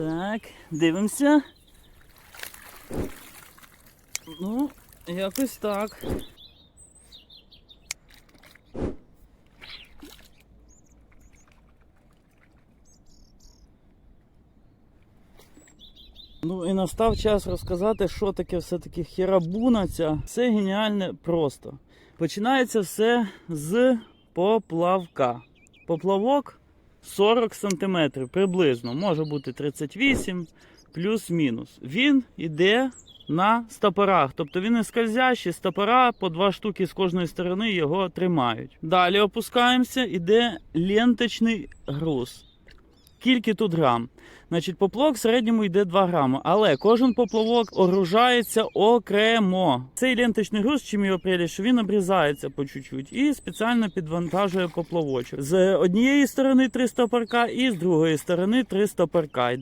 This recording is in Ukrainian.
Так, дивимося. Ну, якось так. Ну і настав час розказати, що таке все-таки херабуна ця. Все геніальне просто. Починається все з поплавка. Поплавок 40 см приблизно, може бути 38 плюс-мінус. Він йде на стопорах, тобто він не скользящий, стопора по два штуки з кожної сторони його тримають. Далі опускаємося, іде ленточний груз. Скільки тут грам? Значить, поплавок в середньому йде 2 грами, але кожен поплавок огружається окремо. Цей ленточний груз, чим його прелість, він обрізається по чуть-чуть і спеціально підвантажує поплавочок. З однієї сторони 300 парка і з другої сторони 300 парка йде.